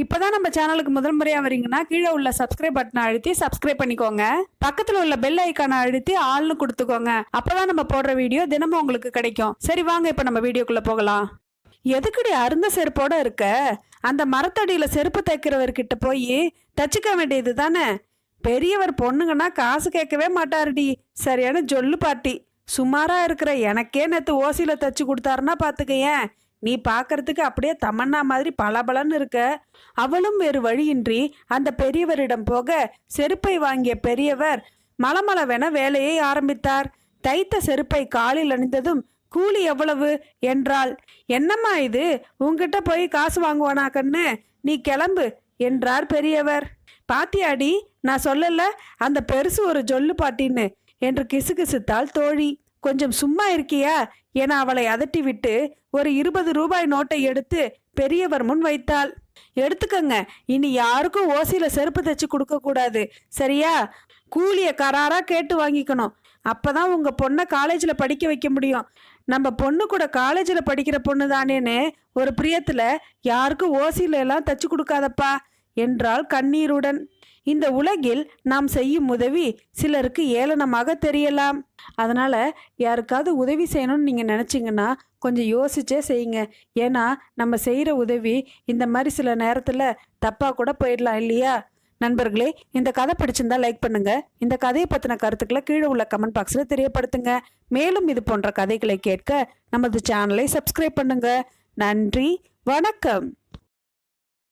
இப்போதான் நம்ம சேனலுக்கு முதல் முறையாக வரீங்கன்னா கீழே உள்ள சப்ஸ்கிரைப் பட்டனை அழுத்தி சப்ஸ்கிரைப் பண்ணிக்கோங்க. பக்கத்தில் உள்ள பெல் ஐக்கானை அழுத்தி ஆள்னு கொடுத்துக்கோங்க. அப்போதான் நம்ம போடுற வீடியோ தினமும் உங்களுக்கு கிடைக்கும். சரி வாங்க இப்போ நம்ம வீடியோக்குள்ளே போகலாம். எதுக்குடி அருந்த செருப்போட இருக்க? அந்த மரத்தடியில் செருப்பு தைக்கிறவர்கிட்ட போய் தச்சுக்க வேண்டியது தானே? பெரியவர் பொண்ணுங்கன்னா காசு கேட்கவே மாட்டாருடி. சரியான ஜொல்லு பாட்டி. சுமாராக இருக்கிற எனக்கே நேற்று ஓசியில் தச்சு கொடுத்தாருன்னா பாத்துக்கயேன். நீ பார்க்கறதுக்கு அப்படியே தமன்னா மாதிரி பளபளன்னு இருக்க. அவளும் வேறு வழியின்றி அந்த பெரியவரிடம் போக செருப்பை வாங்கிய பெரியவர் மலமளவென வேலையை ஆரம்பித்தார். தைத்த செருப்பை காலில் அணிந்ததும் கூலி எவ்வளவு என்றாள். என்னம்மா இது? உங்ககிட்ட போய் காசு வாங்குவானா கண்ணு? நீ கிளம்பு என்றார் பெரியவர். பாத்தியாடி நான் சொல்லல அந்த பெருசு ஒரு ஜொல்லு பாட்டின்னு என்று கிசுகிசுத்தாள் தோழி. கொஞ்சம் சும்மா இருக்கியா? என அவளை அதட்டி விட்டு ஒரு இருபது ரூபாய் நோட்டை எடுத்து பெரியவர் முன் வைத்தாள். எடுத்துக்கங்க இனி யாருக்கும் ஓசியில செருப்பு தைச்சு கொடுக்க கூடாது. சரியா? கூலிய கராரா கேட்டு வாங்கிக்கணும். அப்பதான் உங்க பொண்ணை காலேஜில் படிக்க வைக்க முடியும். நம்ம பொண்ணு கூட காலேஜில் படிக்கிற பொண்ணு தானேன்னு ஒரு பிரியத்துல யாருக்கும் ஓசியில எல்லாம் தச்சு கொடுக்காதப்பா. என்றாள் கண்ணீருடன். இந்த உலகில் நாம் செய்யும் உதவி சிலருக்கு ஏளனமாக தெரியலாம். அதனால் யாருக்காவது உதவி செய்யணும்னு நீங்கள் நினச்சிங்கன்னா கொஞ்சம் யோசிச்சே செய்யுங்க. ஏன்னா நம்ம செய்கிற உதவி இந்த மாதிரி சில நேரத்தில் தப்பாக கூட போயிடலாம் இல்லையா? நண்பர்களே இந்த கதை பிடிச்சிருந்தா லைக் பண்ணுங்க. இந்த கதையை பற்றின கருத்துக்களை கீழே உள்ள கமெண்ட் பாக்ஸில் தெரியப்படுத்துங்க. மேலும் இது போன்ற கதைகளை கேட்க நமது சேனலை சப்ஸ்கிரைப் பண்ணுங்க. நன்றி வணக்கம்.